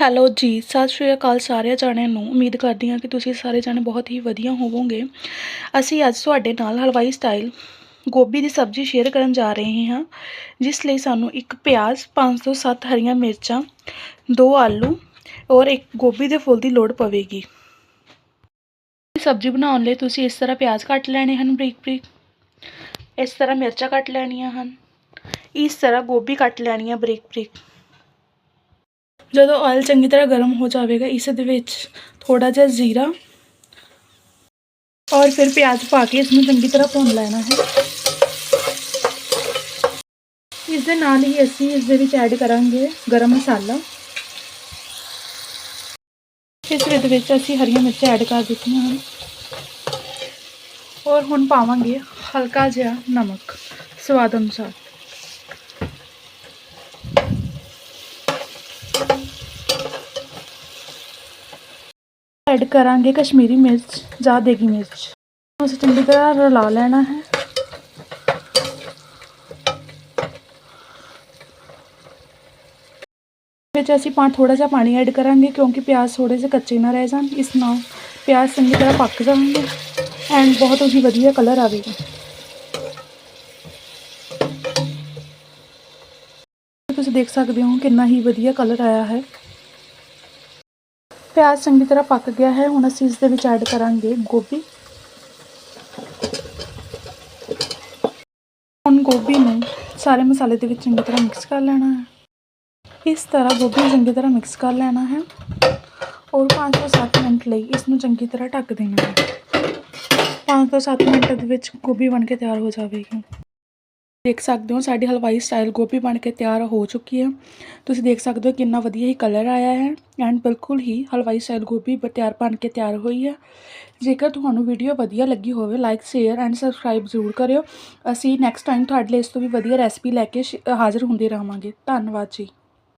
Hello ਜੀ, ਸਤਿ ਸ਼੍ਰੀ ਅਕਾਲ ਸਾਰਿਆਂ ਜਾਣਿਆਂ ਨੂੰ। ਉਮੀਦ ਕਰਦੀ ਹਾਂ ਕਿ ਤੁਸੀਂ ਸਾਰੇ ਜਾਣੇ ਬਹੁਤ ਹੀ ਵਧੀਆ ਹੋਵੋਗੇ। ਅਸੀਂ ਅੱਜ ਤੁਹਾਡੇ ਨਾਲ ਹਲਵਾਈ ਸਟਾਈਲ ਗੋਭੀ ਦੀ ਸਬਜ਼ੀ ਸ਼ੇਅਰ ਕਰਨ ਜਾ ਰਹੇ ਹਾਂ, ਜਿਸ ਲਈ ਸਾਨੂੰ ਇੱਕ ਪਿਆਜ਼ 5 ਤੋਂ 7 ਹਰੀਆਂ ਮਿਰਚਾਂ, ਦੋ ਆਲੂ ਔਰ ਇੱਕ ਗੋਭੀ ਦੇ ਫੁੱਲ ਦੀ ਲੋੜ ਪਵੇਗੀ। ਸਬਜ਼ੀ ਬਣਾਉਣ ਲਈ ਤੁਸੀਂ ਇਸ ਤਰ੍ਹਾਂ ਪਿਆਜ਼ ਕੱਟ ਲੈਣੇ ਹਨ ਬਰੀਕ ਬਰੀਕ। ਇਸ ਤਰ੍ਹਾਂ ਮਿਰਚਾਂ ਕੱਟ ਲੈਣੀਆਂ ਹਨ। ਇਸ ਤਰ੍ਹਾਂ ਗੋਭੀ ਕੱਟ ਲੈਣੀ ਹੈ ਬਰੀਕ ਬਰੀਕ। ਜਦੋਂ ਆਇਲ ਚੰਗੀ ਤਰ੍ਹਾਂ ਗਰਮ ਹੋ ਜਾਵੇਗਾ ਇਸ ਦੇ ਵਿੱਚ ਥੋੜਾ ਜਿਹਾ ਜ਼ੀਰਾ ਔਰ ਫਿਰ ਪਿਆਜ਼ ਪਾ ਕੇ ਇਸ ਨੂੰ ਚੰਗੀ ਤਰ੍ਹਾਂ ਭੁੰਨ ਲੈਣਾ ਹੈ ਇਸ ਦੇ ਨਾਲ ਹੀ ਅਸੀਂ ਇਸ ਦੇ ਵਿੱਚ ਐਡ ਕਰਾਂਗੇ ਗਰਮ ਮਸਾਲਾ ਇਸ ਦੇ ਵਿੱਚ ਅਸੀਂ ਹਰੀਆਂ ਮਿਰਚਾਂ ਐਡ ਕਰ ਦਿੱਤੀਆਂ ਹਨ ਔਰ ਹੁਣ ਪਾਵਾਂਗੇ ਹਲਕਾ ਜਿਹਾ ਨਮਕ ਸਵਾਦ ਅਨੁਸਾਰ ਐਡ ਕਰਾਂਗੇ ਕਸ਼ਮੀਰੀ ਮਿਰਚ ਜਾਂ ਦੇਗੀ ਮਿਰਚ ਉਸ ਚੰਗੀ ਤਰ੍ਹਾਂ ਰਲਾ ਲੈਣਾ ਹੈ ਵਿੱਚ ਅਸੀਂ ਪਾ ਥੋੜਾ ਜਿਹਾ ਪਾਣੀ ਐਡ ਕਰਾਂਗੇ ਕਿਉਂਕਿ ਪਿਆਜ਼ ਥੋੜੇ ਜਿਹੇ ਕੱਚੇ ਨਾ ਰਹਿ ਜਾਣ ਇਸ ਨਾਲ ਪਿਆਜ਼ ਚੰਗੀ ਤਰ੍ਹਾਂ ਪੱਕ ਜਾਣਗੇ ਐਂਡ ਬਹੁਤ ਹੀ ਵਧੀਆ ਕਲਰ ਆਵੇਗਾ ਤੁਸੀਂ ਦੇਖ ਸਕਦੇ ਹੋ ਕਿੰਨਾ ਹੀ ਵਧੀਆ ਕਲਰ ਆਇਆ ਹੈ ਪਿਆਜ਼ ਚੰਗੀ ਤਰ੍ਹਾਂ ਪੱਕ ਗਿਆ ਹੈ ਹੁਣ ਅਸੀਂ ਇਸ ਦੇ ਵਿੱਚ ਐਡ ਕਰਾਂਗੇ ਗੋਭੀ ਹੁਣ ਗੋਭੀ ਨੂੰ ਸਾਰੇ ਮਸਾਲੇ ਦੇ ਵਿੱਚ ਚੰਗੀ ਤਰ੍ਹਾਂ ਮਿਕਸ ਕਰ ਲੈਣਾ ਹੈ ਇਸ ਤਰ੍ਹਾਂ ਗੋਭੀ ਨੂੰ ਚੰਗੀ ਤਰ੍ਹਾਂ ਮਿਕਸ ਕਰ ਲੈਣਾ ਹੈ ਔਰ 5 ਤੋਂ 7 ਮਿੰਟ ਲਈ ਇਸ ਨੂੰ ਚੰਗੀ ਤਰ੍ਹਾਂ ਢੱਕ ਦੇਣਾ ਹੈ 5 ਤੋਂ 7 ਮਿੰਟ ਦੇ ਵਿੱਚ ਗੋਭੀ ਬਣ ਕੇ ਤਿਆਰ ਹੋ ਜਾਵੇਗੀ ਦੇਖ ਸਕਦੇ ਹੋ ਸਾਡੀ ਹਲਵਾਈ ਸਟਾਈਲ ਗੋਭੀ ਬਣ ਕੇ ਤਿਆਰ ਹੋ ਚੁੱਕੀ ਹੈ ਤੁਸੀਂ ਦੇਖ ਸਕਦੇ ਹੋ ਕਿੰਨਾ ਵਧੀਆ ਹੀ ਕਲਰ ਆਇਆ ਹੈ ਐਂਡ ਬਿਲਕੁਲ ਹੀ ਹਲਵਾਈ ਸਟਾਈਲ ਗੋਭੀ ਬ- ਤਿਆਰ ਬਣ ਕੇ ਤਿਆਰ ਹੋਈ ਹੈ ਜੇਕਰ ਤੁਹਾਨੂੰ ਵੀਡੀਓ ਵਧੀਆ ਲੱਗੀ ਹੋਵੇ ਲਾਈਕ ਸ਼ੇਅਰ ਐਂਡ ਸਬਸਕ੍ਰਾਈਬ ਜ਼ਰੂਰ ਕਰਿਓ ਅਸੀਂ ਨੈਕਸਟ ਟਾਈਮ ਤੁਹਾਡੇ ਲਈ ਇਸ ਤੋਂ ਵੀ ਵਧੀਆ ਰੈਸਪੀ ਲੈ ਕੇ ਸ਼- ਹਾਜ਼ਰ ਹੁੰਦੇ ਰਹਾਂਗੇ ਧੰਨਵਾਦ ਜੀ